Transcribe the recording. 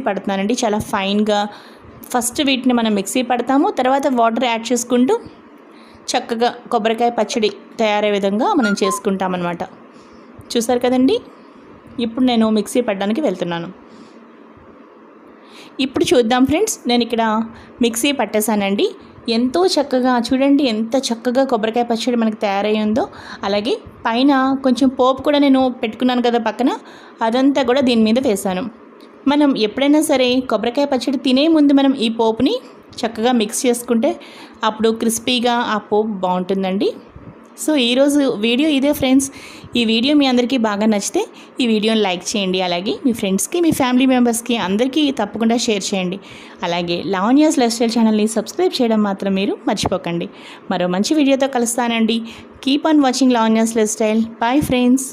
పడుతున్నానండి. చాలా ఫైన్గా ఫస్ట్ వీటిని మనం మిక్సీ పడతాము. తర్వాత వాటర్ యాడ్ చేసుకుంటూ చక్కగా కొబ్బరికాయ పచ్చడి తయారయ్యే విధంగా మనం చేసుకుంటామన్నమాట. చూసారు కదండి? ఇప్పుడు నేను మిక్సీ పడడానికి వెళ్తున్నాను. ఇప్పుడు చూద్దాం ఫ్రెండ్స్ నేను ఇక్కడ మిక్సీ పట్టేశానండి. ఎంతో చక్కగా చూడండి ఎంత చక్కగా కొబ్బరికాయ పచ్చడి మనకి తయారయ్యిందో అలాగే పైన కొంచెం పోపు కూడా నేను పెట్టుకున్నాను కదా పక్కన అదంతా కూడా దీని మీద వేశాను. మనం ఎప్పుడైనా సరే కొబ్బరికాయ పచ్చడి తినే ముందు మనం ఈ పోపుని చక్కగా మిక్స్ చేసుకుంటే అప్పుడు క్రిస్పీగా ఆ పోపు బాగుంటుందండి. సో ఈరోజు వీడియో ఇదే ఫ్రెండ్స్. ఈ వీడియో మీ అందరికీ బాగా నచ్చితే ఈ వీడియోని లైక్ చేయండి. అలాగే మీ ఫ్రెండ్స్కి మీ ఫ్యామిలీ మెంబర్స్కి అందరికీ తప్పకుండా షేర్ చేయండి. అలాగే లావణ్యాస్ లైఫ్ స్టైల్ ఛానల్ని సబ్స్క్రైబ్ చేయడం మాత్రం మీరు మర్చిపోకండి. మరో మంచి వీడియోతో కలుస్తానండి. Keep on watching Lavanya's lifestyle. Bye friends.